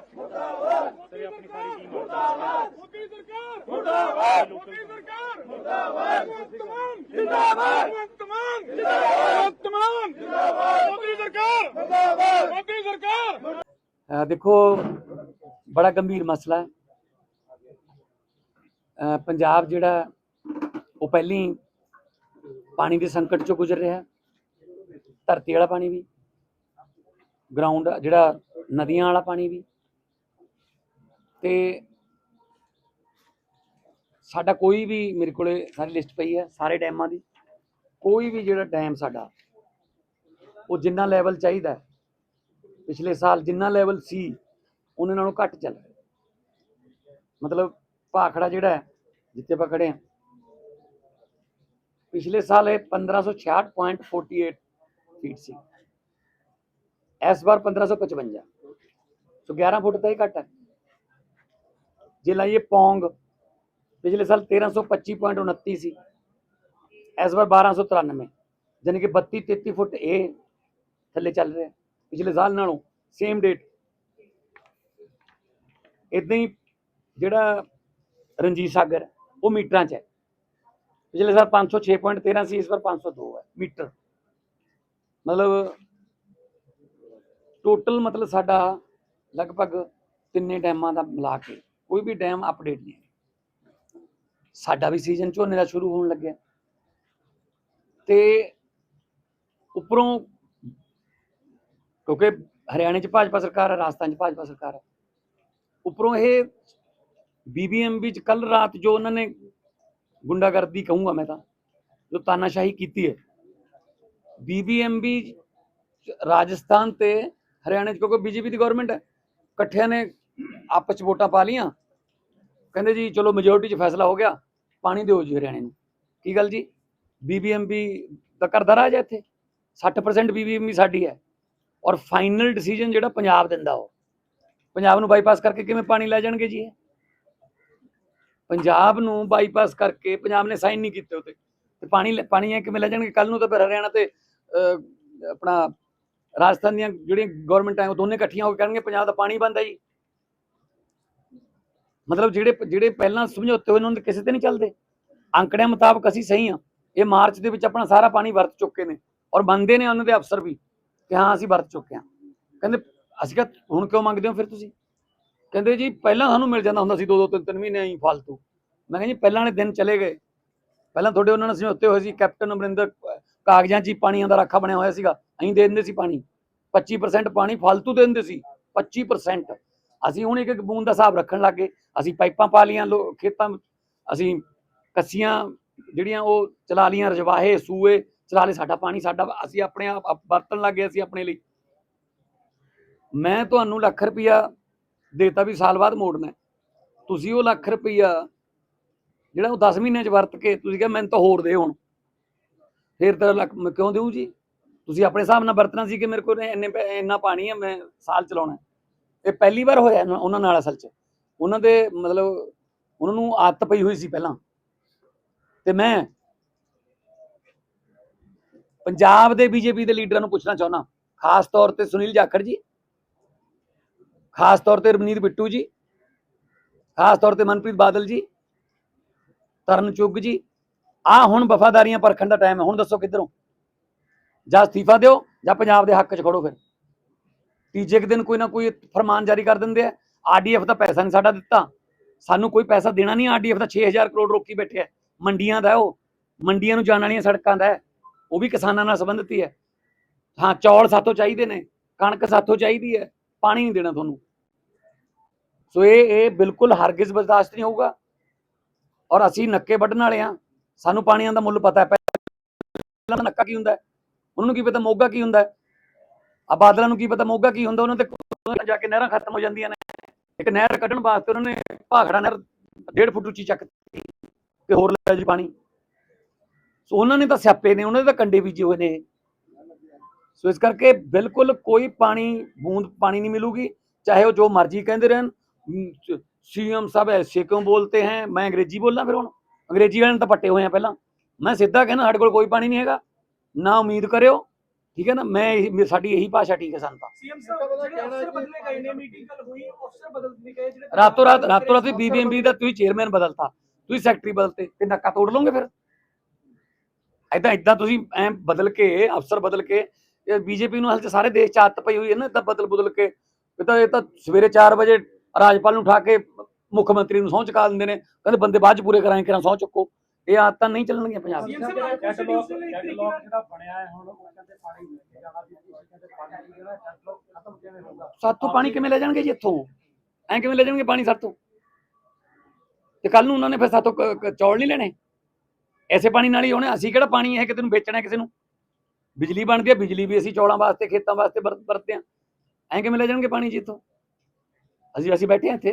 Sir ਆਪਣੀ ਸਾਰੀ team Modi ਸਰਕਾਰ ਮੁਰਦਾਬਾਦ ਮੋਦੀ ਸਰਕਾਰ ਮੁਰਦਾਬਾਦ ਵਰਤਮਾਨ ਜਿੰਦਾਬਾਦ ਵਰਤਮਾਨ ਜਿੰਦਾਬਾਦ ਵਰਤਮਾਨ ਜਿੰਦਾਬਾਦ ਮੋਦੀ ਸਰਕਾਰ ਮੁਰਦਾਬਾਦ ਮੋਦੀ ਸਰਕਾਰ ਦੇਖੋ ਬੜਾ ਗੰਭੀਰ ਮਸਲਾ ਹੈ ਪੰਜਾਬ ਜਿਹੜਾ ਉਹ ਪਹਿਲੀ ਪਾਣੀ ਦੇ ਸੰਕਟ ਚੋਂ ਗੁਜ਼ਰ ਰਿਹਾ ਹੈ ਧਰਤੀ ਵਾਲਾ ਪਾਣੀ ਵੀ ਗਰਾਊਂਡ ਜਿਹੜਾ ਨਦੀਆਂ ਵਾਲਾ ਪਾਣੀ ਵੀ ਤੇ ਸਾਡਾ ਕੋਈ ਵੀ ਮੇਰੇ ਕੋਲੇ ਸਾਰੀ ਲਿਸਟ ਪਈ ਹੈ, ਸਾਰੇ ਡੈਮਾਂ ਦੀ। ਕੋਈ ਵੀ ਜਿਹੜਾ ਡੈਮ ਸਾਡਾ, ਉਹ ਜਿੰਨਾ ਲੈਵਲ ਚਾਹੀਦਾ ਪਿਛਲੇ ਸਾਲ ਜਿੰਨਾ ਲੈਵਲ ਸੀ, ਉਹਨਾਂ ਨਾਲੋਂ ਘੱਟ ਚੱਲ ਰਿਹਾ। ਮਤਲਬ ਭਾਖੜਾ ਜਿਹੜਾ ਹੈ, ਜਿੱਥੇ ਆਪਾਂ ਖੜੇ ਹਾਂ, ਪਿਛਲੇ ਸਾਲ ਇਹ 1566.48 ਫੀਟ ਸੀ। ਇਸ ਵਾਰ 1555 ਸੋ 11 ਫੁੱਟ ਤਾਂ ਹੀ ਘੱਟ ਹੈ। ਜੇ ਲਾਈਏ ਪੌਂਗ, ਪਿਛਲੇ ਸਾਲ 1325.29 ਸੀ ਇਸ ਵਾਰ 1293 ਯਾਨੀ ਕਿ 32 33 ਫੁੱਟ ਇਹ ਥੱਲੇ ਚੱਲ ਰਿਹਾ। ਪਿਛਲੇ ਸਾਲ ਨਾਲੋਂ ਸੇਮ ਡੇਟ ਇਦਾਂ ਹੀ ਜਿਹੜਾ ਰਣਜੀਤ ਸਾਗਰ, ਉਹ ਮੀਟਰਾਂ 'ਚ ਹੈ। ਪਿਛਲੇ ਸਾਲ 506.13 ਸੀ ਇਸ ਵਾਰ 502 ਹੈ, ਮੀਟਰ। ਮਤਲਬ ਟੋਟਲ ਮਤਲਬ ਸਾਡਾ ਲਗਭਗ ਤਿੰਨੇ ਡੈਮਾਂ ਦਾ ਮਿਲਾ ਕੇ ਕੋਈ ਵੀ ਡੈਮ ਅਪਡੇਟ ਨਹੀਂ ਹੈ ਸਾਡਾ ਵੀ ਸੀਜ਼ਨ ਝੋਨੇ ਦਾ ਸ਼ੁਰੂ ਹੋਣ ਲੱਗਿਆ। ਤੇ ਉੱਪਰੋਂ ਕਿਉਂਕਿ ਹਰਿਆਣੇ 'ਚ ਭਾਜਪਾ ਸਰਕਾਰ ਹੈ ਰਾਜਸਥਾਨ 'ਚ ਭਾਜਪਾ ਸਰਕਾਰ ਹੈ ਉੱਪਰੋਂ ਇਹ ਬੀਬੀਐਮਬੀ 'ਚ ਕੱਲ ਰਾਤ ਜੋ ਉਹਨਾਂ ਨੇ ਗੁੰਡਾਗਰਦੀ ਕਹੂੰਗਾ ਮੈਂ ਤਾਂ, ਜੋ ਤਾਨਾਸ਼ਾਹੀ ਕੀਤੀ ਹੈ। ਬੀਬੀਐਮਬੀ ਰਾਜਸਥਾਨ ਤੇ ਹਰਿਆਣੇ 'ਚ ਕਿਉਂਕਿ ਬੀਜੇਪੀ ਦੀ ਗਵਰਨਮੈਂਟ ਹੈ ਇਕੱਠਿਆਂ ਨੇ ਆਪਸ 'ਚ ਵੋਟਾਂ ਪਾ ਲੀਆਂ ਕਹਿੰਦੇ ਜੀ, ਚਲੋ ਮੈਜੋਰਟੀ 'ਚ ਫੈਸਲਾ ਹੋ ਗਿਆ, ਪਾਣੀ ਦਿਓ ਜੀ ਹਰਿਆਣੇ ਨੂੰ। ਕੀ ਗੱਲ ਜੀ? ਬੀਬੀਐਮਬੀ ਦਾ ਕਰਦਾ ਰਾਜ ਹੈ ਇੱਥੇ। 60% ਬੀਬੀਐਮਬੀ ਸਾਡੀ ਹੈ। ਔਰ ਫਾਈਨਲ ਡਿਸੀਜਨ ਜਿਹੜਾ ਪੰਜਾਬ ਦਿੰਦਾ ਉਹ। ਪੰਜਾਬ ਨੂੰ ਬਾਈਪਾਸ ਕਰਕੇ ਕਿਵੇਂ ਪਾਣੀ ਲੈ ਜਾਣਗੇ ਜੀ ਪੰਜਾਬ ਨੂੰ ਬਾਈਪਾਸ ਕਰਕੇ ਪੰਜਾਬ ਨੇ ਸਾਈਨ ਨਹੀਂ ਕੀਤੇ ਉਤੇ। ਤੇ ਪਾਣੀ ਲੈ- ਪਾਣੀ ਹੈ ਕਿਵੇਂ ਲੈ ਜਾਣਗੇ? ਕੱਲ ਨੂੰ ਤਾਂ ਫਿਰ ਹਰਿਆਣਾ ਤੇ ਆਪਣਾ ਰਾਜਸਥਾਨ ਦੀਆਂ ਜਿਹੜੀਆਂ ਗਵਰਨਮੈਂਟਾਂ ਉਹ ਦੋਨੇ ਇਕੱਠੀਆਂ ਹੋ ਕੇ ਕਹਿਣਗੇ, ਪੰਜਾਬ ਦਾ ਪਾਣੀ ਬੰਦ ਹੈ ਜੀ। ਮਤਲਬ ਜਿਹੜੇ ਜਿਹੜੇ ਪਹਿਲਾਂ ਸਮਝੌਤੇ ਹੋਏ ਉਹਨਾਂ ਦੇ ਕਿਸੇ ਤੇ ਨਹੀਂ ਚੱਲਦੇ। ਅੰਕੜਿਆਂ ਮੁਤਾਬਕ ਅਸੀਂ ਸਹੀ ਆ ਇਹ ਮਾਰਚ ਦੇ ਵਿੱਚ ਆਪਣਾ ਸਾਰਾ ਪਾਣੀ ਵਰਤ ਚੁੱਕੇ ਨੇ ਔਰ ਬੰਦੇ ਨੇ ਉਹਨਾਂ ਦੇ ਅਫਸਰ ਵੀ ਕਿ ਹਾਂ, ਅਸੀਂ ਵਰਤ ਚੁੱਕੇ ਆ ਕਹਿੰਦੇ, ਅਸੀਂ ਕਿਹਾ, ਹੁਣ ਕਿਉਂ ਮੰਗਦੇ ਹੋ ਫਿਰ ਤੁਸੀਂ? ਕਹਿੰਦੇ ਜੀ, ਪਹਿਲਾਂ ਸਾਨੂੰ ਮਿਲ ਜਾਂਦਾ ਹੁੰਦਾ ਸੀ ਦੋ ਦੋ ਤਿੰਨ ਤਿੰਨ ਮਹੀਨੇ ਹੀ ਫालतू ਮੈਂ ਕਹਿੰਦਾ ਜੀ, ਪਹਿਲਾਂ ਵਾਲੇ ਦਿਨ ਚਲੇ ਗਏ। ਪਹਿਲਾਂ ਤੁਹਾਡੇ ਉਹਨਾਂ ਨਾਲ ਸਮਝੌਤੇ ਹੋਏ ਸੀ, ਕੈਪਟਨ ਅਮਰਿੰਦਰ ਕਾਗਜ਼ਾਂ 'ਚ ਹੀ ਪਾਣੀਆਂ ਦਾ ਰਾਖਾ ਬਣਿਆ ਹੋਇਆ ਸੀਗਾ। ਅਸੀਂ ਦੇ ਦਿੰਦੇ ਸੀ ਪਾਣੀ। 25% ਪਾਣੀ ਫालतू ਦੇ ਦਿੰਦੇ ਸੀ। 25% ਅਸੀਂ ਹੁਣ ਇੱਕ ਇੱਕ ਬੂੰਦ ਦਾ ਹਿਸਾਬ ਰੱਖਣ ਲੱਗੇ ਅਸੀਂ ਪਾਈਪਾਂ ਪਾ ਲੀਆਂ ਲੋ, ਖੇਤਾਂ ਅਸੀਂ ਕੱਸੀਆਂ ਜਿਹੜੀਆਂ ਉਹ ਚਲਾ ਲੀਆਂ ਰਜਵਾਹੇ, ਸੂਏ, ਚਲਾ ਲਏ, ਸਾਡਾ ਪਾਣੀ, ਸਾਡਾ ਅਸੀਂ ਆਪਣੇ ਆਪ ਆਪ ਵਰਤਣ ਲੱਗੇ ਅਸੀਂ ਆਪਣੇ ਲਈ। ਮੈਂ ਤੁਹਾਨੂੰ ਲੱਖ ਰੁਪਇਆ ਦੇਤਾ ਵੀ ਸਾਲ ਬਾਅਦ ਮੋੜਨਾ ਤੁਸੀਂ ਉਹ ਲੱਖ ਰੁਪਈਆ ਜਿਹੜਾ ਉਹ 10 ਮਹੀਨੇ ਚ ਵਰਤ ਕੇ ਤੁਸੀਂ ਕਿਹਾ ਮੈਨੂੰ ਤਾਂ ਹੋਰ ਦੇ ਹੁਣ। ਫਿਰ ਤਾਂ ਲੱਖ ਮੈਂ ਕਿਉਂ ਦੇਵਾਂ ਜੀ? ਤੁਸੀਂ ਆਪਣੇ ਹਿਸਾਬ ਨਾਲ ਵਰਤਣਾ ਸੀ ਕਿ ਮੇਰੇ ਕੋਲ ਇੰਨੇ, ਇੰਨਾ ਪਾਣੀ ਹੈ, ਮੈਂ ਸਾਲ ਚਲਾਉਣਾ ਇਹ ਪਹਿਲੀ ਵਾਰ ਹੋਇਆ ਇਹਨਾਂ- ਉਹਨਾਂ ਨਾਲ ਅਸਲ 'ਚ। ਉਹਨਾਂ ਦੇ ਮਤਲਬ ਉਹਨਾਂ ਨੂੰ ਆਦਤ ਪਈ ਹੋਈ ਸੀ ਪਹਿਲਾਂ। ਤੇ ਮੈਂ ਪੰਜਾਬ ਦੇ ਬੀਜੇਪੀ ਦੇ ਲੀਡਰਾਂ ਨੂੰ ਪੁੱਛਣਾ ਚਾਹੁੰਦਾ। ਖਾਸ ਤੌਰ ਤੇ ਸੁਨੀਲ ਜਾਖੜ ਜੀ, ਖਾਸ ਤੌਰ ਤੇ ਰਵਨੀਤ ਬਿੱਟੂ ਜੀ, ਖਾਸ ਤੌਰ ਤੇ ਮਨਪ੍ਰੀਤ ਬਾਦਲ ਜੀ, ਤਰਨ ਚੁੱਗ ਜੀ। ਆ ਹੁਣ ਵਫਾਦਾਰੀਆਂ ਪਰਖਣ ਦਾ ਟਾਈਮ ਹੈ। ਹੁਣ ਦੱਸੋ ਕਿੱਧਰੋਂ? ਜਾਂ ਅਸਤੀਫਾ ਦਿਓ ਜਾਂ ਪੰਜਾਬ ਦੇ ਹੱਕ 'ਚ ਖੜੋ ਫਿਰ। ਤੀਜੇ ਕੁ ਦਿਨ ਕੋਈ ਨਾ ਕੋਈ ਫਰਮਾਨ ਜਾਰੀ ਕਰ ਦਿੰਦੇ ਆ। ਆਰਡੀਐਫ ਦਾ ਪੈਸਾ ਨਹੀਂ ਸਾਡਾ ਦਿੱਤਾ। ਸਾਨੂੰ ਕੋਈ ਪੈਸਾ ਦੇਣਾ ਨਹੀਂ ਆਰਡੀਐਫ ਦਾ। 6000 ਕਰੋੜ ਰੋਕੀ ਬੈਠੇ ਬੈਠਿਆ ਮੰਡੀਆਂ ਦਾ ਉਹ। ਮੰਡੀਆਂ ਨੂੰ ਜਾਣ ਵਾਲੀਆਂ ਸੜਕਾਂ ਦਾ। ਉਹ ਵੀ ਕਿਸਾਨਾਂ ਨਾਲ ਸੰਬੰਧਿਤ ਹੀ ਹੈ ਹਾਂ, ਚੌਲ ਸਾਥੋਂ ਚਾਹੀਦੇ ਨੇ। ਕਣਕ ਸਾਥੋਂ ਚਾਹੀਦੀ ਹੈ। ਪਾਣੀ ਨਹੀਂ ਦੇਣਾ ਤੁਹਾਨੂੰ। ਸੋ ਇਹ ਇਹ ਬਿਲਕੁਲ ਹਰਗਿਜ਼ ਬਰਦਾਸ਼ਤ ਨਹੀਂ ਹੋਊਗਾ। ਔਰ ਅਸੀਂ ਨੱਕੇ ਵੱਢਣ ਵਾਲੇ ਆ ਸਾਨੂੰ ਪਾਣੀਆਂ ਦਾ ਮੁੱਲ ਪਤਾ ਹੈ। ਪਹਿਲਾਂ ਨੱਕਾ ਕੀ ਹੁੰਦਾ ਉਹਨੂੰ ਕੀ ਪਤਾ, ਮੋਗਾ ਕੀ ਹੁੰਦਾ ਆ ਬਾਦਲਾਂ ਨੂੰ ਕੀ ਪਤਾ ਮੋਗਾ ਕੀ ਹੁੰਦਾ, ਉਹਨਾਂ ਤੇ ਜਾ ਕੇ ਨਹਿਰਾਂ ਖਤਮ ਹੋ ਜਾਂਦੀਆਂ ਨੇ। ਇੱਕ ਨਹਿਰ ਕੱਢਣ ਵਾਸਤੇ ਉਹਨਾਂ ਨੇ ਭਾਖੜਾ ਨਹਿਰ ਡੇਢ ਫੁੱਟ ਉੱਚੀ ਚੱਕਤੀ ਤੇ ਹੋਰ ਲੈ ਜੀ ਪਾਣੀ। ਸੋ ਉਹਨਾਂ ਨੇ ਤਾਂ ਸਿਆਪੇ ਨੇ, ਉਹਨਾਂ ਦੇ ਤਾਂ ਕੰਡੇ ਬੀਜੇ ਹੋਏ ਨੇ। ਸੋ ਇਸ ਕਰਕੇ ਬਿਲਕੁਲ ਕੋਈ ਪਾਣੀ, ਬੂੰਦ ਪਾਣੀ ਨਹੀਂ ਮਿਲੂਗੀ, ਚਾਹੇ ਉਹ ਜੋ ਮਰਜ਼ੀ ਕਹਿੰਦੇ ਰਹਿਣ। ਸੀਐਮ ਸਾਹਿਬ ਐਸੇ ਕਿਉਂ ਬੋਲਤੇ ਹੈ? ਮੈਂ ਅੰਗਰੇਜ਼ੀ ਬੋਲਾਂ ਫਿਰ ਹੁਣ। ਅੰਗਰੇਜ਼ੀ ਵਾਲਿਆਂ ਨੇ ਤਾਂ ਪੱਟੇ ਹੋਏ ਆ ਪਹਿਲਾਂ। ਮੈਂ ਸਿੱਧਾ ਕਹਿੰਦਾ ਸਾਡੇ ਕੋਲ ਕੋਈ ਪਾਣੀ ਨਹੀਂ ਹੈਗਾ। ਨਾ ਉਮੀਦ ਕਰਿਓ। ਠੀਕ ਹੈ ਨਾ? ਮੈਂ ਸਾਡੀ ਇਹੀ ਭਾਸ਼ਾ ਠੀਕ ਹੈ ਸਾਨੂੰ ਤਾਂ। ਸੀਐਮ ਸਾਹਿਬ ਜਿਹੜੇ ਅਫਸਰ ਬਦਲੇ ਗਏ ਨੇ ਮੀਟਿੰਗ ਕੱਲ ਹੋਈ ਅਫਸਰ ਬਦਲਨੇ ਗਏ ਜਿਹੜੇ ਰਾਤੋਂ ਰਾਤ ਰਾਤੋਂ ਰਾਤ ਬੀਬੀਐਮਬੀ ਦਾ ਤੁਸੀਂ ਚੇਅਰਮੈਨ ਬਦਲਤਾ। ਤੁਸੀਂ ਸੈਕਟਰੀ ਬਦਲਤੇ ਤੇ ਨੱਕਾ ਤੋੜ ਲਓਗੇ ਫਿਰ? ਏਦਾਂ ਏਦਾਂ ਤੁਸੀਂ ਐ ਬਦਲ ਕੇ ਅਫਸਰ ਬਦਲ ਕੇ ਬੀਜੇਪੀ ਨੂੰ ਹਾਲ ਚ ਸਾਰੇ ਦੇਸ਼ ਚ ਆਦਤ ਪਈ ਹੋਈ ਹੈ ਨਾ ਏਦਾਂ ਬਦਲ ਬਦਲ ਕੇ। ਇਹ ਤਾਂ ਇਹ ਤਾਂ ਸਵੇਰੇ 4 ਵਜੇ ਰਾਜਪਾਲ ਨੂੰ ਉਠਾ ਕੇ ਮੁੱਖ ਮੰਤਰੀ ਨੂੰ ਸਹੁੰ ਚੁਕਾ ਦਿੰਦੇ ਨੇ। ਕਹਿੰਦੇ ਬੰਦੇ ਬਾਅਦ ਚ ਪੂਰੇ ਕਰਾਏ ਕਿਰਾਂ ਸਹੁੰ ਚੁੱਕੋ। ਇਹ ਆਦਤਾਂ ਨਹੀਂ ਚੱਲਣਗੀਆਂ ਪੰਜਾਬ ਦੀ ਜਿਹੜਾ ਡੈਡਲੌਕ ਖਤਮ ਕਿਵੇਂ ਹੋਊਗਾ? ਸਾਤੋਂ ਪਾਣੀ ਕਿਵੇਂ ਲੈ ਜਾਣਗੇ ਜੀ ਇੱਥੋਂ? ਐ ਕਿਵੇਂ ਲੈ ਜਾਣਗੇ ਪਾਣੀ ਸਾਤੋਂ ਤੇ ਕੱਲ ਨੂੰ ਉਹਨਾਂ ਨੇ ਫਿਰ ਸਾਤੋਂ ਚੌਲ ਨਹੀਂ ਲੈਣੇ? ਐਸੇ ਪਾਣੀ ਨਾਲ ਹੀ ਹੋਣੇ। ਅਸੀਂ ਕਿਹੜਾ ਪਾਣੀ ਇਹ ਕਿਤੇ ਨੂੰ ਵੇਚਣਾ ਕਿਸੇ ਨੂੰ? ਬਿਜਲੀ ਬਣਦੀ ਹੈ ਬਿਜਲੀ ਵੀ ਅਸੀਂ ਚੌਲਾਂ ਵਾਸਤੇ ਖੇਤਾਂ ਵਾਸਤੇ ਵਰਤ- ਵਰਤਦੇ ਆ ਐ ਕਿਵੇਂ ਲੈ ਜਾਣਗੇ ਪਾਣੀ ਜੀ ਇੱਥੋਂ? ਅਸੀਂ ਅਸੀਂ ਬੈਠੇ ਹਾਂ ਇੱਥੇ।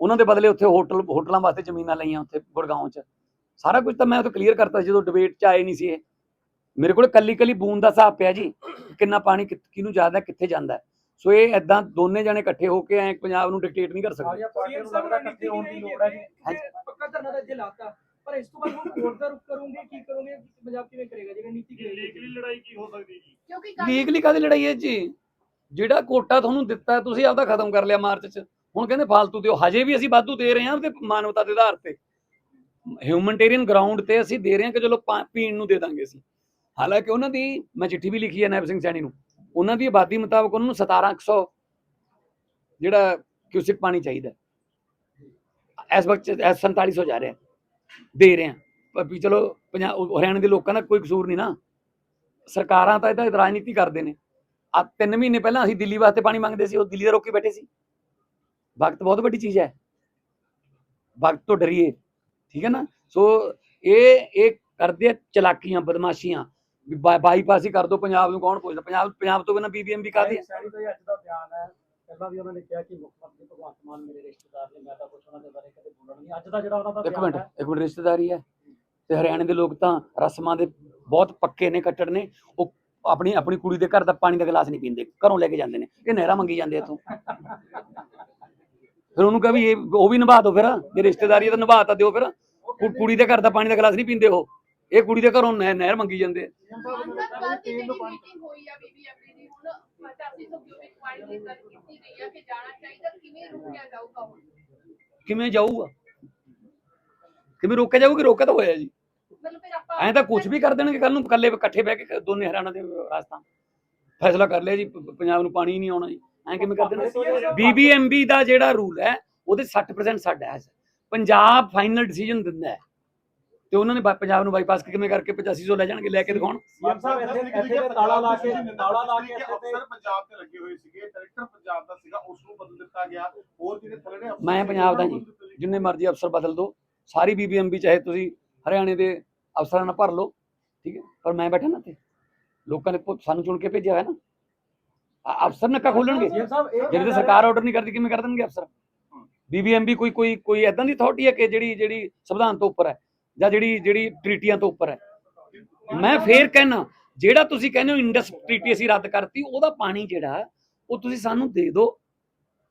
ਉਹਨਾਂ ਦੇ ਬਦਲੇ ਉੱਥੇ ਹੋਟਲ ਹੋਟਲਾਂ ਵਾਸਤੇ ਜ਼ਮੀਨਾਂ ਲਈਆਂ ਉੱਥੇ ਗੁੜਗਾਉਂ 'ਚ। ਸਾਰਾ ਕੁਝ ਤਾਂ ਮੈਂ ਉੱਥੇ ਕਲੀਅਰ ਕਰਤਾ ਸੀ ਜਦੋਂ ਡਿਬੇਟ 'ਚ ਆਏ ਨਹੀਂ ਸੀ ਇਹ। ਮੇਰੇ ਕੋਲ ਕੱਲੀ ਕੱਲੀ ਬੂੰਦ ਦਾ ਹਿਸਾਬ ਪਿਆ ਜੀ ਕਿੰਨਾ ਪਾਣੀ ਕਿਹਨੂੰ ਜਾਂਦਾ ਕਿੱਥੇ ਜਾਂਦਾ। ਸੋ ਇਹ ਐਦਾਂ ਦੋਨੇ ਜਣੇ ਇਕੱਠੇ ਹੋ ਕੇ ਐ ਪੰਜਾਬ ਨੂੰ ਡਿਕਟੇਟ ਨਹੀਂ ਕਰ ਸਕਦੇ। ਸਾਰੀਆਂ ਪਾਰਟੀਆਂ ਸੀਐਮ ਨੂੰ ਸਾਹਿਬ ਲੱਗਦਾ ਰਣਨੀਤੀ ਇਕੱਠੇ ਹੋਣ ਦੀ ਕੀ ਲੋੜ ਹੈ ਜੀ। ਰਹੇਗੀ ਕਿ ਪੱਕਾ ਧਰਨਾ ਤਾਂ ਇੱਥੇ ਲਾਤਾ। ਪਰ ਇਸ ਤੋਂ ਬਾਅਦ ਹੁਣ ਕੋਰਟ ਦਾ ਰੁਕ ਕਰੋਗੇ ਕੀ ਕਰੋਗੇ? ਪੰਜਾਬ ਕਿਵੇਂ ਕਰੇਗਾ? ਜਿਹੜੀ ਨੀਤੀ ਕੀ ਲੀਗਲੀ ਲੜਾਈ ਕੀ ਹੋ ਸਕਦੀ ਜੀ? ਕਿਉਂਕਿ ਕੱਲ੍ਹ ਲੀਗਲੀ ਕਾਦੀ ਲੜਾਈ ਹੈ ਜੀ? ਜਿਹੜਾ ਕੋਟਾ ਤੁਹਾਨੂੰ ਦਿੱਤਾ ਤੁਸੀਂ ਆਪਦਾ ਖਤਮ ਕਰ ਲਿਆ ਮਾਰਚ 'ਚ। ਹੁਣ ਕਹਿੰਦੇ ਫਾਲਤੂ ਦਿਓ। ਹਜੇ ਵੀ ਅਸੀਂ ਵਾਧੂ ਦੇ ਰਹੇ ਹਾਂ ਤੇ ਮਾਨਵਤਾ ਦੇ ਆਧਾਰ ਤੇ। ਹਿਊਮਨਟੇਰੀਅਨ ਗਰਾਊਂਡ ਤੇ ਅਸੀਂ ਦੇ ਰਹੇ ਹਾਂ ਕਿ ਚਲੋ ਪੀਣ ਨੂੰ ਦੇ ਦਾਂਗੇ ਅਸੀਂ। ਹਾਲਾਂਕਿ ਉਹਨਾਂ ਦੀ, ਮੈਂ ਚਿੱਠੀ ਵੀ ਲਿਖੀ ਹੈ ਨੈਬ ਸਿੰਘ ਸੈਣੀ ਨੂੰ। ਉਹਨਾਂ ਦੀ ਆਬਾਦੀ ਮੁਤਾਬਕ ਉਹਨਾਂ ਨੂੰ 1700 ਜਿਹੜਾ ਕਿਊਸਿਕ ਪਾਣੀ ਚਾਹੀਦਾ ਇਸ ਵਕਤ, ਇਸ 4700 ਜਾ ਰਿਹਾ ਦੇ ਰਹੇ ਹਾਂ। ਵੀ ਚਲੋ ਪੰਜਾਬ ਹਰਿਆਣਾ ਦੇ ਲੋਕਾਂ ਦਾ ਕੋਈ ਕਸੂਰ ਨਹੀਂ ਨਾ। ਸਰਕਾਰਾਂ ਤਾਂ ਇਹਦਾ ਰਾਜਨੀਤੀ ਕਰਦੇ ਨੇ। ਆ ਤਿੰਨ ਮਹੀਨੇ ਪਹਿਲਾਂ ਅਸੀਂ ਦਿੱਲੀ ਵਾਸਤੇ ਪਾਣੀ ਮੰਗਦੇ ਸੀ, ਉਹ ਦਿੱਲੀ ਦਾ ਰੋਕੀ ਬੈਠੇ ਸੀ। ਵਕਤ ਬਹੁਤ ਵੱਡੀ ਚੀਜ਼ ਹੈ। ਵਕਤ ਤੋਂ ਡਰੀਏ ਠੀਕ ਹੈ ਨਾ? ਸੋ ਇਹ ਇਹ ਕਰਦੇ ਚਲਾਕੀਆਂ ਬਦਮਾਸ਼ੀਆਂ। ਬਾਈਪਾਸ ਹੀ ਕਰ ਦੋ ਪੰਜਾਬ ਨੂੰ ਕੌਣ ਪੁੱਛਦਾ? ਪੰਜਾਬ ਪੰਜਾਬ ਤੋਂ ਬਿਨਾਂ ਬੀਬੀਐਮ ਵੀ ਕਾਹਦੀ ਹੈ? ਸੈਣੀ ਦਾ ਇਹ ਅੱਜ ਦਾ ਬਿਆਨ ਹੈ। ਪਹਿਲਾਂ ਵੀ ਉਹਨਾਂ ਨੇ ਕਿਹਾ ਕਿ ਮੁੱਖ ਮੰਤਰੀ ਭਗਵੰਤ ਮਾਨ ਮੇਰੇ ਰਿਸ਼ਤੇਦਾਰ ਨੇ ਮੈਂ ਤਾਂ ਕੁਛ ਉਹਨਾਂ ਦੇ ਬਾਰੇ ਕਦੇ ਬੋਲਣ ਨਹੀਂ। ਅੱਜ ਦਾ ਜਿਹੜਾ ਉਹਨਾਂ ਦਾ ਇੱਕ ਬਿਆਨ ਮਿੰਟ ਹੈ। ਇੱਕ ਮਿੰਟ ਰਿਸ਼ਤੇਦਾਰੀ ਹੈ। ਤੇ ਹਰਿਆਣੇ ਦੇ ਲੋਕ ਤਾਂ ਰਸਮਾਂ ਦੇ ਬਹੁਤ ਪੱਕੇ ਨੇ ਕੱਟੜ ਨੇ। ਉਹ ਆਪਣੀ ਆਪਣੀ ਕੁੜੀ ਦੇ ਘਰ ਦਾ ਪਾਣੀ ਦਾ ਗਲਾਸ ਨਹੀਂ ਪੀਂਦੇ ਘਰੋਂ ਲੈ ਕੇ ਜਾਂਦੇ ਨੇ। ਇਹ ਨਹਿਰਾ ਮੰਗੀ ਜਾਂਦੇ ਇੱਥੋਂ। ਫਿਰ ਉਹਨੂੰ ਕਹ ਵੀ ਇਹ, ਉਹ ਵੀ ਨਿਭਾ ਦਿਓ ਫਿਰ, ਜੇ ਰਿਸ਼ਤੇਦਾਰੀ ਹੈ ਤਾਂ ਨਿਭਾ ਤਾਂ ਦਿਓ ਫਿਰ। ਕੁ- ਕੁੜੀ ਦੇ ਘਰ ਦਾ ਪਾਣੀ ਦਾ ਗਲਾਸ ਨਹੀਂ ਪੀਂਦੇ ਉਹ। ਇਹ ਕੁੜੀ ਦੇ ਘਰੋਂ ਨਹਿ- ਨਹਿਰ ਮੰਗੀ ਜਾਂਦੇ ਆ। ਮਾਨਸਾ ਕੱਲ੍ਹ ਦੀ ਜਿਹੜੀ ਮੀਟਿੰਗ ਹੋਈ ਆ ਬੀਬੀਐਮਪੀ ਦੀ ਹੁਣ 8500 ਕਿਊਬਿਕ ਪੁਆਇੰਟ ਦੀ ਗੱਲ ਕੀਤੀ ਗਈ ਆ ਕਿ ਜਾਣਾ ਚਾਹੀਦਾ ਕਿਵੇਂ ਜਾਊਗਾ? ਕਿਵੇਂ ਰੋਕਿਆ ਜਾਊਗਾ ਰੋਕਿਆ ਤਾਂ ਹੋਇਆ ਜੀ। ਮਤਲਬ ਫਿਰ ਆਪਾਂ ਐਂ ਤਾਂ ਕੁਝ ਵੀ ਕਰ ਦੇਣਗੇ ਕੱਲ ਨੂੰ, ਇਕੱਲੇ ਇਕੱਠੇ ਬਹਿ ਕੇ ਦੋਨੇ ਹਰਿਆਣਾ ਦੇ ਰਾਜਸਥਾਨ। ਫੈਸਲਾ ਕਰ ਲਿਆ ਜੀ, ਪ- ਪੰਜਾਬ ਨੂੰ ਪਾਣੀ ਹੀ ਨਹੀਂ ਆਉਣਾ ਜੀ। ਐਂ ਕਿਵੇਂ ਕਰ ਦੇਣਗੇ ਬੀਬੀਐਮਬੀ ਦਾ ਜਿਹੜਾ ਰੂਲ ਹੈ ਉਹਦੇ 60% ਸਾਡਾ ਹੈ ਪੰਜਾਬ ਫਾਈਨਲ ਡਿਸੀਜਨ ਦਿੰਦਾ ਹੈ। ਤੇ ਉਹਨਾਂ ਨੇ ਪੰਜਾਬ ਨੂੰ ਬਾਈਪਾਸ ਕਿਵੇਂ ਕਰਕੇ 8500 ਲੈ ਜਾਣਗੇ ਲੈ ਕੇ ਦਿਖਾਉਣ? ਸੀਐਮ ਸਾਹਿਬ ਇੱਥੇ ਇੱਥੇ ਤੇ ਤਾਲਾ ਲਾ ਕੇ ਤਾਲਾ ਲਾ ਕੇ ਇੱਥੇ ਤੇ ਅਫਸਰ ਪੰਜਾਬ ਤੇ ਲੱਗੇ ਹੋਏ ਸੀਗੇ ਡਾਇਰੈਕਟਰ ਪੰਜਾਬ ਦਾ ਸੀਗਾ ਉਸ ਨੂੰ ਬਦਲ ਦਿੱਤਾ ਗਿਆ। ਹੋਰ ਜਿਹੜੇ ਥੱਲੇ ਨੇ ਅਫਸਰ ਮੈਂ ਪੰਜਾਬ ਦਾ ਜੀ। ਜਿੰਨੇ ਮਰਜ਼ੀ ਅਫਸਰ ਬਦਲ ਦਿਓ ਸਾਰੀ ਬੀਬੀਐਮਬੀ ਚਾਹੇ ਤੁਸੀਂ ਹਰਿਆਣੇ ਦੇ ਅਫਸਰਾਂ ਨਾਲ ਭਰ ਲਓ ਠੀਕ ਹੈ? ਪਰ ਮੈਂ ਬੈਠਾ ਨਾ ਤੇ ਲੋਕਾਂ ਨੇ ਸਾਨੂੰ ਚੁਣ ਕੇ ਭੇਜਿਆ ਹੋਇਆ ਨਾ। ਅਫਸਰ ਨੱਕਾ ਖੋਲਣਗੇ। ਜਿਹੜੇ ਸਰਕਾਰ ਆਰਡਰ ਨਹੀਂ ਕਰਦੀ ਕਿਵੇਂ ਕਰ ਦੇਣਗੇ ਅਫਸਰ? ਬੀਬੀਐਮਬੀ ਕੋਈ ਕੋਈ ਕੋਈ ਐਦਾਂ ਦੀ ਅਥਾਰਟੀ ਹੈ ਕਿ ਜਿਹੜੀ ਜਿਹੜੀ ਸੰਵਿਧਾਨ ਤੋਂ ਉੱਪਰ ਹੈ? ਜਾਂ ਜਿਹੜੀ ਜਿਹੜੀ ਟ੍ਰੀਟੀਆਂ ਤੋਂ ਉੱਪਰ ਹੈ? ਮੈਂ ਫੇਰ ਕਹਿਣਾ ਜਿਹੜਾ ਤੁਸੀਂ ਕਹਿੰਦੇ ਹੋ ਇੰਡਸ ਟ੍ਰੀਟੀ ਅਸੀਂ ਰੱਦ ਕਰਤੀ ਉਹਦਾ ਪਾਣੀ ਜਿਹੜਾ ਉਹ ਤੁਸੀਂ ਸਾਨੂੰ ਦੇ ਦਿਓ।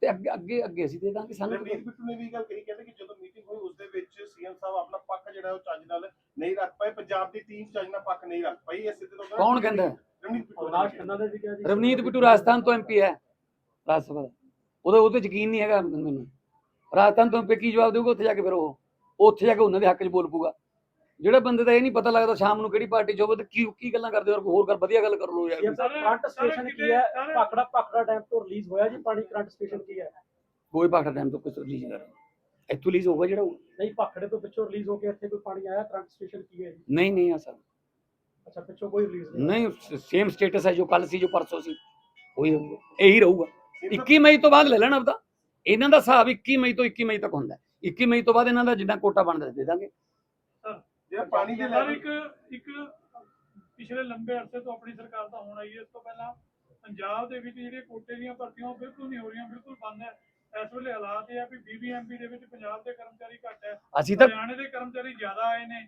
ਤੇ ਅੱਗੇ ਅੱਗੇ ਅੱਗੇ ਅਸੀਂ ਦੇ ਦਾਂਗੇ ਸਾਨੂੰ। ਰਣਜੀਤ ਬਿੱਟੂ ਨੇ ਵੀ ਗੱਲ ਕਹੀ ਕਹਿੰਦੇ ਕਿ ਜਦੋਂ ਮੀਟਿੰਗ ਹੋਈ ਉਸ ਦੇ ਵਿੱਚ ਸੀਐਮ ਸਾਹਿਬ ਆਪਣਾ ਪੱਖ ਜਿਹੜਾ ਉਹ ਚੱਜ ਨਾਲ ਨਹੀਂ ਰੱਖ ਪਾਏ। ਪੰਜਾਬ ਦੀ ਟੀਮ ਚੱਜ ਨਾਲ ਪੱਖ ਨਹੀਂ ਰੱਖ ਪਾਈ ਇਹ ਸਿੱਧੇ ਤੌਰ ਤੇ ਕੌਣ ਕਹਿੰਦਾ ਰਵਨੀਤ ਬਿੱਟੂ ਰਾਜਸਥਾਨ ਤੋਂ ਐਮਪੀ ਹੈ। ਰਾਜ ਸਭਾ ਦਾ। ਉਹਦੇ ਉਹਦੇ ਯਕੀਨ ਨਹੀਂ ਹੈਗਾ ਮੈਨੂੰ। ਰਾਜਸਥਾਨ ਤੋਂ MP ਕੀ ਜਵਾਬ ਦੇਊਗਾ? ਉੱਥੇ ਜਾ ਕੇ ਫਿਰ ਉਹ। ਉੱਥੇ ਜਾ ਕੇ ਉਹਨਾਂ ਦੇ ਹੱਕ 'ਚ ਬੋਲ ਪੂਗਾ ਜਿਹੜੇ ਬੰਦੇ ਦਾ ਇਹ ਨਹੀਂ ਪਤਾ ਲੱਗਦਾ ਸ਼ਾਮ ਨੂੰ ਕਿਹੜੀ ਪਾਰਟੀ 'ਚ ਹੋਵੇ ਤੇ ਕੀ ਕੀ ਗੱਲਾਂ ਕਰਦੇ ਹੋ ਹੋਰ ਗੱਲ ਵਧੀਆ ਗੱਲ ਕਰ ਲਓ ਯਾਰ ਕਰੰਟ ਸਟੇਸ਼ਨ ਕੀ ਹੈ? ਪਾਖੜਾ ਪਾਖੜਾ ਡੈਮ ਤੋਂ ਰਿਲੀਜ਼ ਹੋਇਆ ਜੀ ਪਾਣੀ ਕਰੰਟ ਸਟੇਸ਼ਨ ਕੀ ਹੈ? ਕੋਈ ਪਾਖੜਾ ਟਾਈਮ ਤੋਂ ਕੁਝ ਰਿਲੀਜ਼ ਕਰ ਇੱਥੋਂ ਰਿਲੀਜ਼ ਹੋਊਗਾ ਜਿਹੜਾ। ਨਹੀਂ ਪਾਖੜੇ ਤੋਂ ਪਿੱਛੋਂ ਰਿਲੀਜ਼ ਹੋ ਕੇ ਇੱਥੇ ਕੋਈ ਪਾਣੀ ਆਇਆ ਕਰੰਟ ਸਟੇਸ਼ਨ ਕੀ ਹੈ ਜੀ? ਨਹੀਂ ਨਹੀਂ ਆ ਸਰ। ਅੱਛਾ ਪਿੱਛੋਂ ਕੋਈ ਰਿਲੀਜ਼ ਨਹੀਂ ਸੇਮ ਸਟੇਟਸ ਹੈ ਜੋ ਕੱਲ ਸੀ ਜੋ ਪਰਸੋਂ ਸੀ। ਉਹੀ ਹੋਊਗਾ ਇਹੀ ਰਹੂਗਾ। ਸੀਐਮ 21 ਮਈ ਤੋਂ ਬਾਅਦ ਲੈ ਲੈਣਾ ਆਪਦਾ। ਇਹਨਾਂ ਦਾ ਹਿਸਾਬ 21 ਮਈ ਤੋਂ 21 ਮਈ ਤੱਕ ਹੁੰਦਾ। ਹੈ। 21 ਮਈ ਤੋਂ ਬਾਅਦ ਇਹਨਾਂ ਦਾ ਜਿੰਨਾ ਕੋਟਾ ਬਣਦਾ ਦੇ ਦਾਂਗੇ। ਜਿਹੜਾ ਪਾਣੀ ਦੇ ਸਰ ਲੈਵਲ ਇੱਕ ਇੱਕ ਪਿਛਲੇ ਲੰਬੇ ਅਰਸੇ ਤੋਂ ਆਪਣੀ ਸਰਕਾਰ ਤਾਂ ਹੁਣ ਆਈ ਹੈ। ਇਸ ਤੋਂ ਪਹਿਲਾਂ ਪੰਜਾਬ ਦੇ ਵਿੱਚ ਜਿਹੜੀਆਂ ਕੋਟੇ ਦੀਆਂ ਭਰਤੀਆਂ ਉਹ ਬਿਲਕੁਲ ਨਹੀਂ ਹੋ ਰਹੀਆਂ ਬਿਲਕੁਲ ਬੰਦ ਹੈ। ਇਸ ਵੇਲੇ ਹਾਲਾਤ ਇਹ ਆ ਵੀ ਬੀਬੀਐਮਪੀ ਦੇ ਵਿੱਚ ਪੰਜਾਬ ਦੇ ਕਰਮਚਾਰੀ ਘੱਟ ਹੈ। ਅਸੀਂ ਤਾਂ ਹਰਿਆਣੇ ਦੇ ਕਰਮਚਾਰੀ ਜ਼ਿਆਦਾ ਆਏ ਨੇ।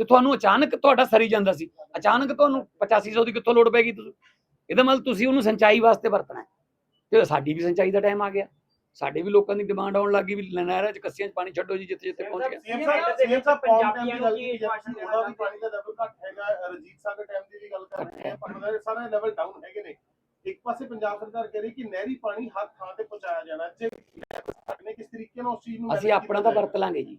ਤੇ ਤੁਹਾਨੂੰ ਅਚਾਨਕ ਤੁਹਾਡਾ ਸਰੀ ਜਾਂਦਾ ਸੀ। ਅਚਾਨਕ ਤੁਹਾਨੂੰ 8500 ਦੀ ਕਿੱਥੋਂ ਲੋੜ ਪੈਗੀ ਤੁਸੀਂ? ਇਹਦਾ ਮਤਲਬ ਤੁਸੀਂ ਉਹਨੂੰ ਸਿੰਚਾਈ ਵਾਸਤੇ ਵਰਤਣਾ ਹੈ। ਤੇ ਸਾਡੀ ਵੀ ਸਿੰਚਾਈ ਦਾ ਟਾਈਮ ਆ ਗਿਆ। ਸਾਡੇ ਵੀ ਲੋਕਾਂ ਦੀ ਡਿਮਾਂਡ ਆਉਣ ਲੱਗੀ ਵੀ ਨਹਿਰਾਂ 'ਚ ਕੱਸੀਆਂ 'ਚ ਪਾਣੀ ਛੱਡੋ ਜੀ ਜਿੱਥੇ ਜਿੱਥੇ ਪਹੁੰਚ ਗਿਆ। ਸੀਐਮ ਸਾਹਿਬ ਸੀਐਮ ਸਾਹਿਬ ਪੰਜਾਬੀਆਂ ਨੂੰ ਕੀ ਭਾਸ਼ਣ ਦੇਣਾ ਉਹਦਾ ਵੀ ਪਾਣੀ ਦਾ ਲੈਵਲ ਘੱਟ ਹੈਗਾ ਰਜੀਤ ਸਾਗਰ ਡੈਮ ਦੀ ਵੀ ਗੱਲ ਕਰ ਰਹੇ ਹਾਂ ਪਾਣੀ ਦਾ ਸਾਰਾ ਲੈਵਲ ਡਾਊਨ ਹੈਗੇ ਨੇ। ਇੱਕ ਪਾਸੇ ਪੰਜਾਬ ਸਰਕਾਰ ਕਹਿ ਰਹੀ ਕਿ ਨਹਿਰੀ ਪਾਣੀ ਹਰ ਥਾਂ ਤੇ ਪਹੁੰਚਾਇਆ ਜਾਣਾ ਜੇ ਨੇ ਕਿਸ ਤਰੀਕੇ ਨਾਲ ਉਸ ਚੀਜ਼ ਨੂੰ ਅਸੀਂ ਆਪਣਾ ਤਾਂ ਵਰਤ ਲਾਂਗੇ ਜੀ।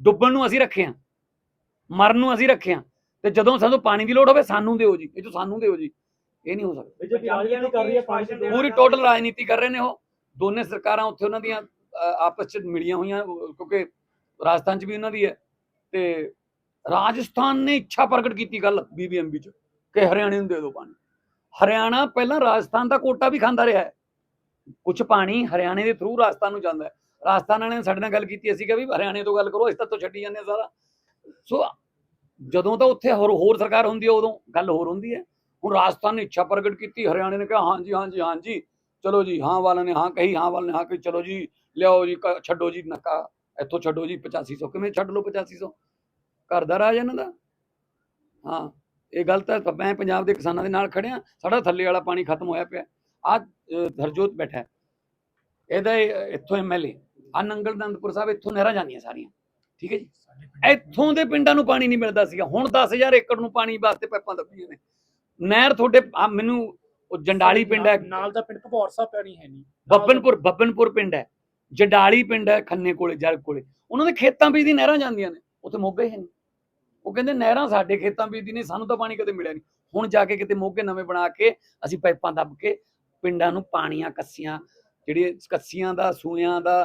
ਡੁੱਬਣ ਨੂੰ ਅਸੀਂ ਰੱਖੇ ਆ ਮਰਨ ਨੂੰ ਅਸੀਂ ਰੱਖੇ ਆ ਤੇ ਜਦੋਂ ਸਾਨੂੰ ਪਾਣੀ ਦੀ ਲੋੜ ਹੋਵੇ ਸਾਨੂੰ ਦਿਓ ਜੀ ਇਹ ਤੋਂ ਸਾਨੂੰ ਦਿਓ ਜੀ ਇਹ ਨਹੀਂ ਹੋ ਸਕਦਾ। ਬੀਜੇਪੀ ਰਾਜਨੀਤੀ ਕਰ ਰਹੀ ਹੈ ਪਾਣੀ ਦੀ ਪੂਰੀ ਟੋਟਲ ਰਾਜਨੀਤੀ ਕਰ ਰਹੇ ਨੇ ਉਹ। ਦੋਨੇ ਸਰਕਾਰਾਂ ਉੱਥੇ ਉਹਨਾਂ ਦੀਆਂ ਆਪਸ ਚ ਮਿਲੀਆਂ ਹੋਈਆਂ ਕਿਉਂਕਿ ਰਾਜਸਥਾਨ ਚ ਵੀ ਉਹਨਾਂ ਦੀ ਹੈ ਤੇ ਰਾਜਸਥਾਨ ਨੇ ਇੱਛਾ ਪ੍ਰਗਟ ਕੀਤੀ ਗੱਲ ਬੀਬੀਐਮਬੀ ਚ ਕਿ ਹਰਿਆਣੇ ਨੂੰ ਦੇ ਦਿਓ ਪਾਣੀ। ਹਰਿਆਣਾ ਪਹਿਲਾਂ ਰਾਜਸਥਾਨ ਦਾ ਕੋਟਾ ਵੀ ਖਾਂਦਾ ਰਿਹਾ ਹੈ। ਕੁਝ ਪਾਣੀ ਹਰਿਆਣੇ ਦੇ ਥਰੂ ਰਾਜਸਥਾਨ ਨੂੰ ਜਾਂਦਾ ਹੈ। ਰਾਜਸਥਾਨ ਵਾਲਿਆਂ ਨੇ ਸਾਡੇ ਨਾਲ ਗੱਲ ਕੀਤੀ, ਅਸੀਂ ਕਿਹਾ ਵੀ ਹਰਿਆਣੇ ਤੋਂ ਗੱਲ ਕਰੋ ਇਸ ਤਾਂ ਤੋਂ ਛੱਡੀ ਜਾਂਦੇ ਹਾਂ ਸਾਰਾ। ਸੋ ਜਦੋਂ ਤਾਂ ਉੱਥੇ ਹੋਰ ਹੋਰ ਸਰਕਾਰ ਹੁੰਦੀ ਹੈ ਉਦੋਂ ਗੱਲ ਹੋਰ ਹੁੰਦੀ ਹੈ। ਹੁਣ ਰਾਜਸਥਾਨ ਨੇ ਇੱਛਾ ਪ੍ਰਗਟ ਕੀਤੀ, ਹਰਿਆਣੇ ਨੇ ਕਿਹਾ ਹਾਂਜੀ ਹਾਂਜੀ ਹਾਂਜੀ ਚਲੋ ਜੀ, ਹਾਂ ਵਾਲਿਆਂ ਨੇ ਹਾਂ ਕਹੀ, ਹਾਂ ਵਾਲਿਆਂ ਨੇ ਹਾਂ ਕਹੀ, ਚਲੋ ਜੀ, ਲਿਆਓ ਜੀ ਛੱਡੋ ਜੀ, ਨੱਕਾ, ਇੱਥੋਂ ਛੱਡੋ ਜੀ 8500 ਕਿਵੇਂ ਛੱਡ ਲਓ 8500 ਘਰ ਦਾ ਰਾਜ ਇਹਨਾਂ ਦਾ? ਹਾਂ, ਇਹ ਗਲਤ ਤਾਂ ਮੈਂ ਪੰਜਾਬ ਦੇ ਕਿਸਾਨਾਂ ਦੇ ਨਾਲ ਖੜਿਆ, ਸਾਡਾ ਥੱਲੇ ਵਾਲਾ ਪਾਣੀ ਖਤਮ ਹੋਇਆ ਪਿਆ। ਆ ਹਰਜੋਤ ਬੈਠਾ ਹੈ। ਇਹਦਾ ਇਹ- ਇੱਥੋਂ ਐਮਐਲਏ ਆ ਨੰਗਲ ਦੰਦਪੁਰ ਸਾਹਿਬ ਇੱਥੋਂ ਨਹਿਰਾਂ ਜਾਂਦੀਆਂ ਸਾਰੀਆਂ। ਠੀਕ ਹੈ ਜੀ? ਇੱਥੋਂ ਦੇ ਪਿੰਡਾਂ ਨੂੰ ਪਾਣੀ ਨਹੀਂ ਮਿਲਦਾ ਸੀਗਾ। ਹੁਣ 10000 ਏਕੜ ਨੂੰ ਪਾਣੀ ਵਾਸਤੇ ਪਾਈਪਾਂ ਦੱਬੀਆਂ ਨੇ। ਨਹਿਰ ਤੁਹਾਡੇ ਮੈਨੂੰ ਉਹ ਜੰਡਾਲੀ ਪਿੰਡ ਹੈ। ਨਾਲ ਦਾ ਪਿੰਡ ਭਪੌਰ ਸਾਹਿਬ ਪੈਣੀ ਹੈ ਨਹੀਂ ਬੱਬਨਪੁਰ ਬੱਬਨਪੁਰ ਪਿੰਡ ਹੈ। ਜੰਡਾਲੀ ਪਿੰਡ ਹੈ ਖੰਨੇ ਕੋਲੇ ਜਰਗ ਕੋਲੇ। ਉਹਨਾਂ ਦੇ ਖੇਤਾਂ ਵਿੱਚ ਦੀ ਨਹਿਰਾਂ ਜਾਂਦੀਆਂ ਨੇ। ਉੱਥੇ ਮੋਗੇ ਹੈ ਨਹੀਂ ਉਹ ਕਹਿੰਦੇ ਨਹਿਰਾਂ ਸਾਡੇ ਖੇਤਾਂ ਵਿੱਚ ਦੀ ਨਹੀਂ ਸਾਨੂੰ ਤਾਂ ਪਾਣੀ ਕਦੇ ਮਿਲਿਆ ਨਹੀਂ ਹੁਣ ਜਾ ਕੇ ਕਿਤੇ ਮੋਗੇ ਨਵੇਂ ਬਣਾ ਕੇ ਅਸੀਂ ਪਾਈਪਾਂ ਦੱਬ ਕੇ ਪਿੰਡਾਂ ਨੂੰ ਪਾਣੀਆਂ ਕੱਸੀਆਂ ਜਿਹੜੀਆਂ ਕੱਸੀਆਂ ਦਾ ਸੂਇਆਂ ਦਾ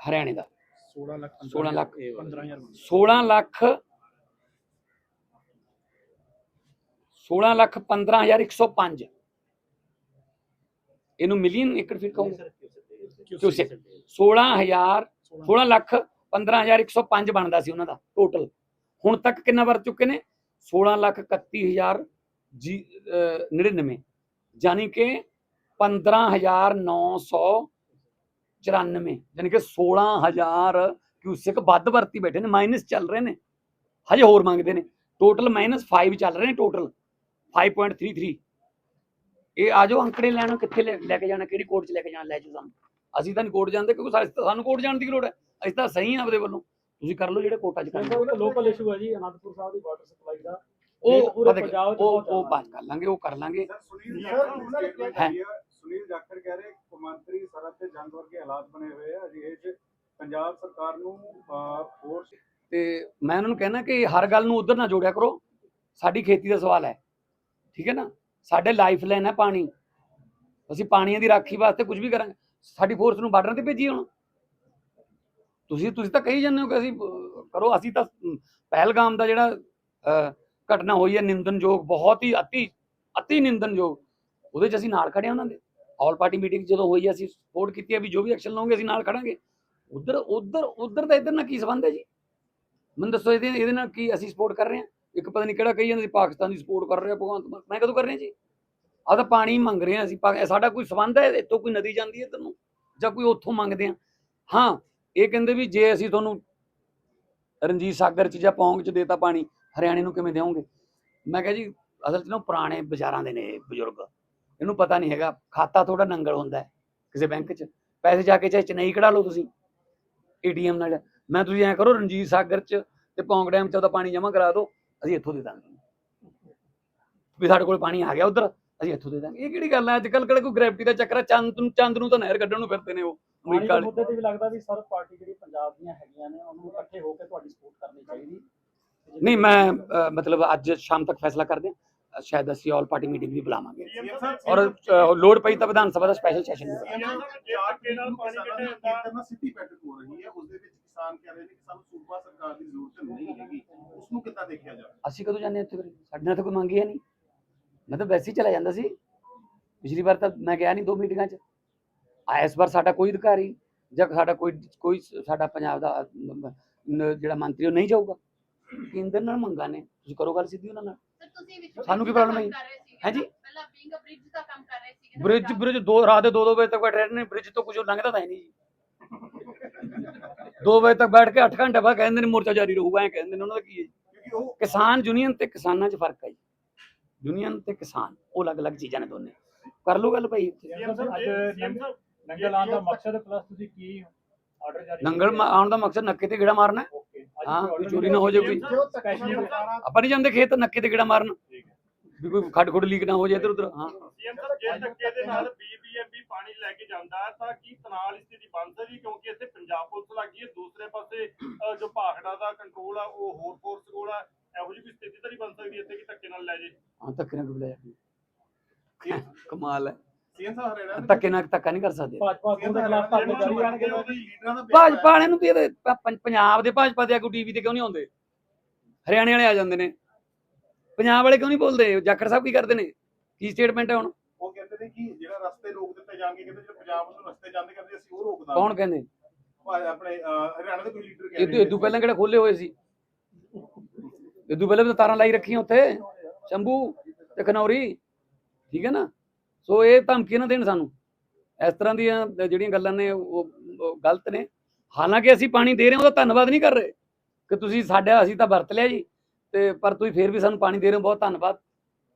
ਹਰਿਆਣੇ ਦਾ। 16 ਲੱਖ 16 ਲੱਖ 15000 16 ਲੱਖ 16 ਲੱਖ 15105 ਇਹਨੂੰ ਮਿਲੀਅਨ ਏਕੜ ਫਿਰ ਕਹੂੰਗਾ ਕਿਊਸੈਕ 16000 16 ਲੱਖ 15105 ਬਣਦਾ ਸੀ ਉਹਨਾਂ ਦਾ ਟੋਟਲ ਹੁਣ ਤੱਕ ਕਿੰਨਾ ਵਰ ਚੁੱਕੇ ਨੇ? 16 ਲੱਖ 31000 ਜੀ ਅਹ 99 ਯਾਨੀ ਕਿ 15994 ਯਾਨੀ ਕਿ 16000 ਕਿਊਸੈਕ ਵੱਧ ਵਰਤੀ ਬੈਠੇ ਨੇ ਮਾਈਨਸ ਚੱਲ ਰਹੇ ਨੇ। ਹਜੇ ਹੋਰ ਮੰਗਦੇ ਨੇ। ਟੋਟਲ ਮਾਈਨਸ 5 ਚੱਲ ਰਹੇ ਨੇ ਟੋਟਲ 5.33 ਇਹ ਆ ਜਾਓ ਅੰਕੜੇ ਲੈਣ ਕਿੱਥੇ ਲੈ ਕੇ ਜਾਣਾ ਕਿਹੜੀ ਕੋਰਟ 'ਚ ਲੈ ਕੇ ਜਾਣਾ ਲੈ ਜਾਓ ਸਾਨੂੰ। ਅਸੀਂ ਤਾਂ ਨਹੀਂ ਕੋਰਟ ਜਾਂਦੇ ਕਿਉਂਕਿ ਸਾਡੇ- ਸਾਨੂੰ ਕੋਰਟ ਜਾਣ ਦੀ ਲੋੜ ਹੈ? ਅਸੀਂ ਤਾਂ ਸਹੀ ਹਾਂ ਆਪਦੇ ਵੱਲੋਂ। ਤੁਸੀਂ ਕਰ ਲਓ ਜਿਹੜੇ ਕੋਰਟਾਂ 'ਚ ਕਰਨਾ। ਉਹ ਲੋਕਲ ਇਸ਼ੂ ਹੈ ਜੀ ਅਨੰਦਪੁਰ ਸਾਹਿਬ ਦੀ ਵਾਟਰ ਸਪਲਾਈ ਦਾ। ਉਹ ਉਹ ਉਹ। ਬਾਤ ਕਰ ਲਾਂਗੇ ਉਹ ਕਰ ਲਾਂਗੇ। ਸਰ ਸੁਨੀਲ ਜਾਖੜ ਕਹਿ ਰਹੇ ਕੌਮਾਂਤਰੀ ਸਰਹੱਦ ਤੇ ਜੰਗ ਵਰਗੇ ਹਾਲਾਤ ਬਣੇ ਹੋਏ ਆ। ਅਜਿਹੇ 'ਚ ਪੰਜਾਬ ਸਰਕਾਰ ਨੂੰ ਫੋਰਸ ਤੇ ਮੈਂ ਉਹਨਾਂ ਨੂੰ ਕਹਿਣਾ ਕਿ ਹਰ ਗੱਲ ਨੂੰ ਉਧਰ ਨਾ ਜੋੜਿਆ ਕਰੋ। ਸਾਡੀ ਖੇਤੀ ਦਾ ਸਵਾਲ ਹੈ ਠੀਕ ਹੈ ਨਾ? ਸਾਡੇ ਲਾਈਫ ਲਾਈਨ ਹੈ ਪਾਣੀ। ਅਸੀਂ ਪਾਣੀਆਂ ਦੀ ਰਾਖੀ ਵਾਸਤੇ ਕੁਝ ਵੀ ਕਰਾਂਗੇ। ਸਾਡੀ ਫੋਰਸ ਨੂੰ ਬਾਰਡਰਾਂ ਤੇ ਭੇਜੀ ਹੁਣ। ਤੁਸੀਂ ਤੁਸੀਂ ਤਾਂ ਕਹੀ ਜਾਂਦੇ ਹੋ ਕਿ ਅਸੀਂ ਕਰੋ। ਅਸੀਂ ਤਾਂ ਅਮ, ਪਹਿਲਗਾਮ ਦਾ ਜਿਹੜਾ ਘਟਨਾ ਹੋਈ ਹੈ ਨਿੰਦਨਯੋਗ ਬਹੁਤ ਹੀ ਅਤੀ ਅਤੀ ਨਿੰਦਨਯੋਗ। ਉਹਦੇ 'ਚ ਅਸੀਂ ਨਾਲ ਖੜੇ ਉਹਨਾਂ ਦੇ। ਆਲ ਪਾਰਟੀ ਮੀਟਿੰਗ ਜਦੋਂ ਹੋਈ ਹੈ, ਅਸੀਂ ਸਪੋਰਟ ਕੀਤੀ ਹੈ ਵੀ ਜੋ ਵੀ ਐਕਸ਼ਨ ਲਓਗੇ ਅਸੀਂ ਨਾਲ ਖੜਾਂਗੇ। ਉਧਰ ਉਧਰ ਉਧਰ ਦਾ ਇਧਰ ਨਾਲ ਕੀ ਸੰਬੰਧ ਹੈ ਜੀ? ਮੈਨੂੰ ਦੱਸੋ ਇਹਦੇ ਇਹਦੇ ਨਾਲ ਕੀ ਅਸੀਂ ਸਪੋਰਟ ਕਰ ਰਹੇ ਹਾਂ? ਇੱਕ ਪਤਾ ਨਹੀਂ ਕਿਹੜਾ ਕਹੀ ਜਾਂਦਾ ਸੀ ਪਾਕਿਸਤਾਨ ਦੀ ਸਪੋਰਟ ਕਰ ਰਿਹਾ ਭਗਵੰਤ ਮਾਨ। ਮੈਂ ਕਦੋਂ ਕਰ ਰਿਹਾ ਜੀ? ਆਹ ਤਾਂ ਪਾਣੀ ਮੰਗ ਰਹੇ ਹਾਂ ਅਸੀਂ ਸਾਡਾ ਕੋਈ ਸੰਬੰਧ ਹੈ? ਇੱਥੋਂ ਕੋਈ ਨਦੀ ਜਾਂਦੀ ਹੈ ਤੈਨੂੰ ਜਾਂ ਕੋਈ ਉੱਥੋਂ ਮੰਗਦੇ ਹਾਂ? ਹਾਂ ਇਹ ਕਹਿੰਦੇ ਵੀ ਜੇ ਅਸੀਂ ਤੁਹਾਨੂੰ ਰਣਜੀਤ ਸਾਗਰ ਚ ਜਾਂ ਪੌਂਗ ਚ ਦੇਤਾ ਪਾਣੀ ਹਰਿਆਣੇ ਨੂੰ ਕਿਵੇਂ ਦੇਵੋਗੇ ਮੈਂ ਕਿਹਾ ਜੀ ਅਸਲ ਚ ਨਾ ਪੁਰਾਣੇ ਬਾਜ਼ਾਰਾਂ ਦੇ ਨੇ ਬਜ਼ੁਰਗ। ਇਹਨੂੰ ਪਤਾ ਨਹੀਂ ਹੈਗਾ। ਖਾਤਾ ਥੋੜਾ ਨੰਗਲ ਹੁੰਦਾ ਕਿਸੇ ਬੈਂਕ 'ਚ। ਪੈਸੇ ਜਾ ਕੇ ਚਾਹੇ ਚੇਨਈ ਕਢਾ ਲਓ ਤੁਸੀਂ ਏਟੀਐਮ ਨਾਲ। ਮੈਂ ਤੁਸੀਂ ਐਂ ਕਰੋ ਰਣਜੀਤ ਸਾਗਰ 'ਚ ਤੇ ਪੌਂਗ ਡੈਮ 'ਚ ਉਹਦਾ ਪਾਣੀ ਜਮ੍ਹਾਂ ਕਰਾ ਦਿਓ ਅਸੀਂ ਇੱਥੋਂ ਦੇ ਦਾਂਗੇ। ਵੀ ਸਾਡੇ ਕੋਲ ਪਾਣੀ ਆ ਗਿਆ ਉਧਰ ਅਸੀਂ ਇੱਥੋਂ ਦੇ ਦਾਂਗੇ। ਇਹ ਕਿਹੜੀ ਗੱਲ ਹੈ? ਅੱਜ ਕੱਲ ਕਿਹੜਾ ਕੋਈ ਗ੍ਰੈਵਿਟੀ ਦਾ ਚੱਕਰ ਹੈ? ਚੰਦ ਨੂੰ ਚੰਦ ਨੂੰ ਤਾਂ ਨਹਿਰ ਕੱਢਣ ਨੂੰ ਫਿਰਦੇ ਨੇ ਉਹ ਅਮਰੀਕਾ ਦੇ ਵਾਲੇ ਮੁੱਦੇ ਤੇ ਵੀ ਲੱਗਦਾ ਵੀ ਸਰਬ ਪਾਰਟੀ ਜਿਹੜੀ ਪੰਜਾਬ ਦੀਆਂ ਹੈਗੀਆਂ ਨੇ ਉਹਨੂੰ ਇਕੱਠੇ ਹੋ ਕੇ ਤੁਹਾਡੀ ਸਪੋਰਟ ਕਰਨੀ ਚਾਹੀਦੀ। ਨਹੀਂ ਮੈਂ ਮਤਲਬ ਅੱਜ ਸ਼ਾਮ ਤੱਕ ਫੈਸਲਾ ਕਰਦੇ ਹਾਂ। ਸ਼ਾਇਦ ਅਸੀਂ ਆਲ ਪਾਰਟੀ ਮੀਟਿੰਗ ਵੀ ਬੁਲਾਵਾਂਗੇ। ਔਰ ਲੋੜ ਪਈ ਤਾਂ ਵਿਧਾਨ ਸਭਾ ਦਾ ਸਪੈਸ਼ਲ ਸੈਸ਼ਨ ਵੀ ਬੁਲਾਵਾਂਗੇ। ਕੇਂਦਰ ਨਾਲ ਸਿੱਧੀ ਬੈਠਕ ਹੋ ਰਹੀ ਹੈ ਉਸ ਦੇ ਵਿੱਚ ਕਿਸਾਨ ਕਹਿ ਰਹੇ ਨੇ ਕਿ ਸਾਨੂੰ ਸੂਬਾ ਸਰਕਾਰ ਦੀ ਜ਼ਰੂਰਤ ਨਹੀਂ ਹੈਗੀ। ਉਸ ਨੂੰ ਕਿੱਦਾਂ ਦੇਖਿਆ ਜਾਵੇ? ਅਸੀਂ ਕਦੋਂ ਜਾਂਦੇ ਫਿਰ? ਸਾਡੇ ਨਾਲ ਤਾਂ ਕੋਈ ਮੰਗੀ ਹੈ ਨਹੀਂ। ਮੈਂ ਤਾਂ ਵੈਸੇ ਹੀ ਚਲਾ ਜਾਂਦਾ ਸੀ। ਪਿਛਲੀ ਵਾਰ ਤਾਂ ਮੈਂ ਗਿਆ ਨਹੀਂ ਦੋ ਮੀਟਿੰਗਾਂ 'ਚ। ਆ ਇਸ ਵਾਰ ਸਾਡਾ ਕੋਈ ਅਧਿਕਾਰੀ ਜਾਂ ਸਾਡਾ ਕੋਈ ਕੋਈ ਸਾਡਾ ਪੰਜਾਬ ਦਾ ਜਿਹੜਾ ਮੰਤਰੀ ਉਹ ਨਹੀਂ ਜਾਊਗਾ। ਕੇਂਦਰ ਨਾਲ ਮੰਗਾ ਨੇ ਤੁਸੀਂ ਕਰੋ ਗੱਲ ਸਿੱਧੀ ਉਹਨਾਂ ਨਾਲ ਸਰ ਤੁਸੀਂ ਵਿੱਚ ਸਾਨੂੰ ਕੀ problem ਹੈ? ਰਹੇ ਸੀਗੇ ਹੈਂ ਜੀ? ਨਾ? ਪਹਿਲਾਂ ਬਿੰਗ ਬ੍ਰਿਜ ਦਾ ਕੰਮ ਕਰ ਰਹੇ ਸੀਗੇ ਨਾ ਬ੍ਰਿਜ ਦੋ ਰਾਤ ਦੇ 2-2 ਵਜੇ ਤੱਕ ਬੈਠੇ ਰਹਿੰਦੇ ਨੇ ਬ੍ਰਿਜ ਤੋਂ ਕੁਝ ਲੰਘਦਾ ਤਾਂ ਹੈ ਨਹੀਂ ਜੀ 2 ਵਜੇ ਤੱਕ ਬੈਠ ਕੇ 8 ਘੰਟੇ ਬਾਅਦ ਕਹਿੰਦੇ ਨੇ ਮੋਰਚਾ ਜਾਰੀ ਰਹੂਗਾ ਐ ਕਹਿੰਦੇ ਨੇ ਉਹਨਾਂ ਦਾ ਕੀ ਹੈ ਜੀ? ਕਿਉਂਕਿ ਉਹ ਕਿਸਾਨ ਯੂਨੀਅਨ ਤੇ ਕਿਸਾਨਾਂ 'ਚ ਫ਼ਰਕ ਹੈ ਜੀ ਯੂਨੀਅਨ ਤੇ ਕਿਸਾਨ ਉਹ ਅਲੱਗ-ਅਲੱਗ ਚੀਜ਼ਾਂ ਨੇ ਦੋਨੇ ਕਰ ਲਓ ਗੱਲ ਭਾਈ ਉੱਥੇ ਨੰਗਲ ਆਉਣ ਦਾ ਮਕਸਦ ਪਲੱਸ ਤੁਸੀਂ ਕੀ ਆਰਡਰ ਜਾਰੀ ਨੰਗਲ ਮਾ- ਆਉਣ ਦਾ ਮਕਸਦ ਨੱਕੇ ਤੇ ਗੇੜਾ ਮਾਰਨਾ ਹੈ। ਹਾਂ ਕੋਈ ਚੋਰੀ ਨਾ ਹੋ ਜਾਏ ਕੋਈ। ਆਪਾਂ ਨਹੀਂ ਜਾਂਦੇ ਖੇਤ ਨੱਕੇ ਤੇ ਗੇੜਾ ਮਾਰਨ। ਵੀ ਕੋਈ ਖੱਡ ਖੁੱਡ ਲੀਕ ਨਾ ਹੋ ਜਾਏ ਇੱਧਰ ਉੱਧਰ ਹਾਂ। ਸੀਐਮ ਸਾਹਿਬ ਜੇ ਧੱਕੇ ਦੇ ਨਾਲ ਬੀਬੀਐਮਬੀ ਪਾਣੀ ਲੈ ਕੇ ਜਾਂਦਾ ਹੈ ਤਾਂ ਕੀ ਤਨਾਲ ਸਥਿਤੀ ਬਣ ਸਕਦੀ? ਕਿਉਂਕਿ ਇੱਥੇ ਪੰਜਾਬ ਪੁਲਿਸ ਲੱਗੀ ਹੈ ਦੂਸਰੇ ਪਾਸੇ ਅਹ, ਜੋ ਭਾਖੜਾ ਦਾ ਕੰਟਰੋਲ ਆ ਉਹ ਹੋਰ ਫੋਰਸ ਕੋਲ ਆ। ਇਹੋ ਜਿਹੀ ਕੋਈ ਸਥਿਤੀ ਤਾਂ ਨਹੀਂ ਬਣ ਸਕਦੀ ਇੱਥੇ ਕਿ ਧੱਕੇ ਨਾਲ ਲੈ ਜੇ? ਹਾਂ ਧੱਕੇ ਨਾਲ ਕਿਉਂ ਲੈ ਕਮਾਲ ਹੈ। ਸੀਐਮ ਸਾਹਿਬ ਹਰਿਆਣਾ ਦੇ ਧੱਕੇ ਨਾਲ ਧੱਕਾ ਨਹੀਂ ਕਰ ਸਕਦੇ। ਭਾਜਪਾ ਦੇ ਖਿਲਾਫ ਧਰਨੇ ਜਾਰੀ ਰਹਿਣਗੇ ਲੀਡਰਾਂ ਦਾ ਬਿਆਨ ਭਾਜਪਾ ਵਾਲਿਆਂ ਨੂੰ ਵੀ ਇਹਦੇ ਪ- ਪੰ- ਪੰਜਾਬ ਦੇ ਭਾਜਪਾ ਦੇ ਆਗੂ ਟੀਵੀ ਤੇ ਕਿਉਂ ਨਹੀਂ ਆਉਂਦੇ? ਹਰਿਆਣੇ ਵਾਲੇ ਆ ਜਾਂਦੇ ਨੇ। ਪੰਜਾਬ ਵਾਲੇ ਕਿਉਂ ਨਹੀਂ ਬੋਲਦੇ? ਜਾਖੜ ਸਾਹਿਬ ਕੀ ਕਰਦੇ ਨੇ? ਕੀ ਸਟੇਟਮੈਂਟ ਹੈ ਹੁਣ? ਉਹ ਕਹਿੰਦੇ ਨੇ ਕਿ ਜਿਹੜਾ ਰਸਤੇ ਰੋਕ ਦਿੱਤੇ ਜਾਣਗੇ ਕਹਿੰਦੇ ਜਿਹੜੇ ਪੰਜਾਬ ਨੂੰ ਰਸਤੇ ਜਾਂਦੇ ਕਹਿੰਦੇ ਅਸੀਂ ਉਹ ਰੋਕ ਕੌਣ ਦਾਂਗੇ ਕਹਿੰਦੇ ਭਾਵੇਂ ਆਪਣੇ ਅਹ, ਹਰਿਆਣਾ ਦੇ ਕੋਈ ਲੀਡਰ ਕਹਿ ਇਹ ਰਹੇ ਤੋਂ ਇਦੋਂ ਪਹਿਲਾਂ ਕਿਹੜਾ ਖੋਲੇ ਹੋਏ ਸੀ? ਇਦੋਂ ਪਹਿਲਾਂ ਵੀ ਤਾਂ ਤਾਰਾਂ ਲਾਈ ਰੱਖੀਆਂ ਉੱਥੇ। ਸ਼ੰਭੂ ਤੇ ਖਨੌਰੀ ਠੀਕ ਹੈ ਨਾ? ਸੋ ਇਹ ਧਮਕੀ ਨਾ ਦੇਣ ਸਾਨੂੰ। ਇਸ ਤਰ੍ਹਾਂ ਦੀਆਂ ਜਿਹੜੀਆਂ ਗੱਲਾਂ ਨੇ ਉਹ ਗਲਤ ਨੇ। ਹਾਲਾਂਕਿ ਅਸੀਂ ਪਾਣੀ ਦੇ ਰਹੇ ਹਾਂ ਉਹਦਾ ਧੰਨਵਾਦ ਨਹੀਂ ਕਰ ਰਹੇ। ਕਿ ਤੁਸੀਂ ਸਾਡਾ ਅਸੀਂ ਤਾਂ ਵਰਤ ਲਿਆ ਜੀ। ਤੇ ਪਰ ਤੁਸੀਂ ਫੇਰ ਵੀ ਸਾਨੂੰ ਪਾਣੀ ਦੇ ਰਹੇ ਹੋ ਬਹੁਤ ਧੰਨਵਾਦ।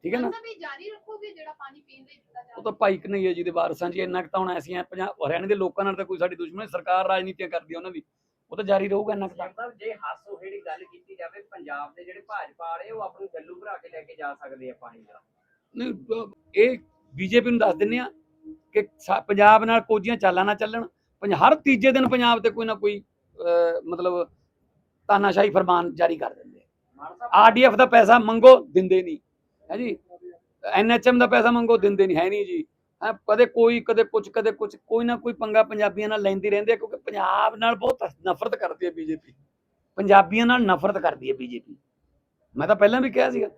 ਠੀਕ ਹੈ ਨਾ? ਵੀ ਜਾਰੀ ਰੱਖੋਗੇ ਜਿਹੜਾ ਪਾਣੀ ਪੀਣ ਲਈ ਦਿੱਤਾ ਜਾ ਉਹ ਤਾਂ ਭਾਈ ਕਨਈਆ ਜੀ ਦੇ ਵਾਰਸਾਂ ਜੀ। ਇੰਨਾ ਕੁ ਤਾਂ ਹੁਣ ਐਸੀਆਂ ਪੰਜਾਬ ਹਰਿਆਣੇ ਦੇ ਲੋਕਾਂ ਨਾਲ ਤਾਂ ਕੋਈ ਸਾਡੀ ਦੁਸ਼ਮਣੀ ਸਰਕਾਰ ਰਾਜਨੀਤੀਆਂ ਕਰਦੀ ਆ ਉਹਨਾਂ ਦੀ। ਉਹ ਤਾਂ ਜਾਰੀ ਰਹੂਗਾ ਇੰਨਾ ਕੁ ਤਾਂ। ਜੇ ਹਾਸੋ ਜਿਹੜੀ ਗੱਲ ਕੀਤੀ ਜਾਵੇ ਪੰਜਾਬ ਦੇ ਜਿਹੜੇ ਭਾਜਪਾ ਵਾਲੇ ਉਹ ਆਪਣੀ ਗੱਲੂ ਭਰਾ ਕੇ ਲੈ ਕੇ ਜਾ ਸਕਦੇ ਆ ਪਾਣੀ ਦਾ। ਨਹੀਂ ਇਹ ਬੀਜੇਪੀ ਨੂੰ ਦੱਸ ਦਿੰਨੇ ਆ ਕਿ ਪੰਜਾਬ ਨਾਲ ਕੋਝੀਆਂ ਚਾਲਾਂ ਨਾ ਚੱਲਣ। ਹਰ ਤੀਜੇ ਦਿਨ ਪੰਜਾਬ ਤੇ ਕੋਈ ਨਾ ਕੋਈ ਮਤਲਬ ਤਾਨਾਸ਼ਾਹੀ ਫਰਮਾਨ ਜਾਰੀ ਕਰ ਦਿੰਦੇ ਆਰਡੀਐਫ ਦਾ ਪੈਸਾ ਮੰਗੋ ਦਿੰਦੇ ਨਹੀਂ। ਹੈ ਜੀ? ਐਨਐਚਐਮ ਦਾ ਪੈਸਾ ਮੰਗੋ ਦਿੰਦੇ ਨਹੀਂ। ਹੈ ਨਹੀਂ ਜੀ। ਹੈਂ, ਕਦੇ ਕੋਈ ਕਦੇ ਕੁਝ ਕਦੇ ਕੁਝ ਕੋਈ ਨਾ ਕੋਈ ਪੰਗਾ ਪੰਜਾਬੀਆਂ ਨਾਲ ਲੈਂਦੀ ਰਹਿੰਦੀ ਹੈ ਕਿਉਂਕਿ ਪੰਜਾਬ ਨਾਲ ਬਹੁਤ ਨਫ਼ਰਤ ਕਰਦੀ ਹੈ ਬੀਜੇਪੀ। ਪੰਜਾਬੀਆਂ ਨਾਲ ਨਫ਼ਰਤ ਕਰਦੀ ਹੈ ਬੀਜੇਪੀ। ਮੈਂ ਤਾਂ ਪਹਿਲਾਂ ਵੀ ਕਿਹਾ ਸੀਗਾ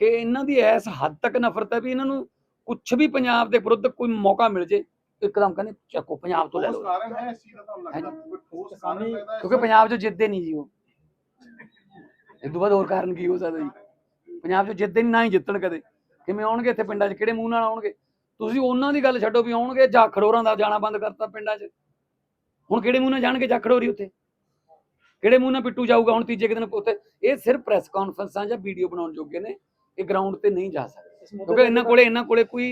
ਕਿ ਇਹਨਾਂ ਦੀ ਇਸ ਹੱਦ ਤੱਕ ਨਫ਼ਰਤ ਹੈ ਵੀ ਇਹਨਾਂ ਨੂੰ ਕੁਝ ਵੀ ਪੰਜਾਬ ਦੇ ਵਿਰੁੱਧ ਕੋਈ ਮੌਕਾ ਮਿਲ ਜੇ ਇੱਕਦਮ ਕਹਿੰਦੇ ਚੱਕੋ ਪੰਜਾਬ ਤੋਂ ਲੈ ਲਓ। ਕਾਰਨ ਹੈ ਇਸ ਚੀਜ਼ ਦਾ ਤੁਹਾਨੂੰ ਲੱਗਦਾ ਕੋਈ ਠੋਸ ਕਾਰਨ ਲੱਗਦਾ ਹੈ? ਕਿਉਂਕਿ ਪੰਜਾਬ 'ਚ ਜਿੱਤਦੇ ਨਹੀਂ ਜੀ ਉਹ। ਇਹ ਤੋਂ ਬਾਅਦ ਹੋਰ ਕਾਰਨ ਕੀ ਹੋ ਸਕਦਾ ਜੀ? ਪੰਜਾਬ 'ਚ ਜਿੱਤਦੇ ਨਹੀਂ ਨਾ ਹੀ ਜਿੱਤਣ ਕਦੇ। ਕਿਵੇਂ ਆਉਣਗੇ ਇੱਥੇ ਪਿੰਡਾਂ 'ਚ? ਕਿਹੜੇ ਮੂੰਹ ਨਾਲ ਆਉਣਗੇ? ਤੁਸੀਂ ਉਹਨਾਂ ਦੀ ਗੱਲ ਛੱਡੋ ਵੀ ਆਉਣਗੇ ਜਾਂ ਖੜੋਰਾਂ ਦਾ ਜਾਣਾ ਬੰਦ ਕਰਤਾ ਪਿੰਡਾਂ 'ਚ। ਹੁਣ ਕਿਹੜੇ ਮੂੰਹ ਨਾਲ ਜਾਣਗੇ ਜਾਂ ਖੜੋਰੀ ਉੱਥੇ? ਕਿਹੜੇ ਮੂੰਹ ਨਾਲ ਪਿੱਟੂ ਜਾਊਗਾ ਹੁਣ ਤੀਜੇ ਕੁ ਦਿਨ ਉੱਥੇ? ਇਹ ਸਿਰਫ ਪ੍ਰੈਸ ਕਾਨਫਰੰਸਾਂ ਜਾਂ ਵੀਡੀਓ ਬਣਾਉਣ ਜੋਗੇ ਨੇ। ਇਹ ਗਰਾਊਂਡ ਤੇ ਨਹੀਂ ਜਾ ਸਕਦੇ। ਕਿਉਂਕਿ ਇਹਨਾਂ ਕੋਲੇ ਇਹਨਾਂ ਕੋਲੇ ਕੋਈ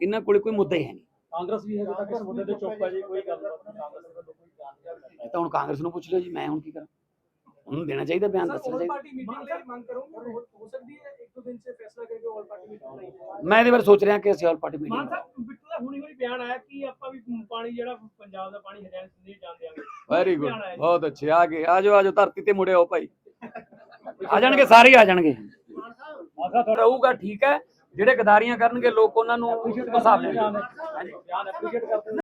ਇਹਨਾਂ ਕੋਲੇ ਕੋਈ ਮੁੱਦਾ ਹੀ ਹੈ ਨਹੀਂ। ਕਾਂਗਰਸ ਵੀ ਹਜੇ ਤੱਕ ਇਸ ਮੁੱਦੇ ਤੇ ਚੁੱਪ ਹੈ ਜੀ ਕੋਈ ਕਾਂਗਰਸ ਨੂੰ ਪੁੱਛ ਲਿਓ ਮੈਂ ਇਹਦੇ ਬਾਰੇ ਸੋਚ ਰਿਹਾ ਕਿ ਅਸੀਂ all party meeting Mann Sahib Bittu ਦਾ ਹੁਣੀ ਹੁਣੀ ਬਿਆਨ ਆਇਆ ਕਿ ਆਪਾਂ ਵੀ ਪਾਣੀ ਜਿਹੜਾ ਪੰਜਾਬ ਦਾ ਪਾਣੀ ਹਰਿਆਣਾ ਸਿੰਧੀ ਜਾਣ ਦੇਾਂਗੇ ਵੈਰੀ ਗੁੱਡ ਬਹੁਤ ਅੱਛੇ। ਆ ਗਏ ਆਜੋ ਆਜੋ ਧਰਤੀ ਤੇ ਮੁੜਿਓ ਭਾਈ। ਆ ਜਾਣਗੇ ਸਾਰੇ ਆ ਜਾਣਗੇ। ਆਸਾ ਤੁਹਾਡਾ ਹੋਊਗਾ ਠੀਕ ਹੈ। ਜਿਹੜੇ ਗਦਾਰੀਆਂ ਕਰਨਗੇ ਲੋਕ ਉਹਨਾਂ ਨੂੰ ਹਿਸਾਬ ਕਰਦੇ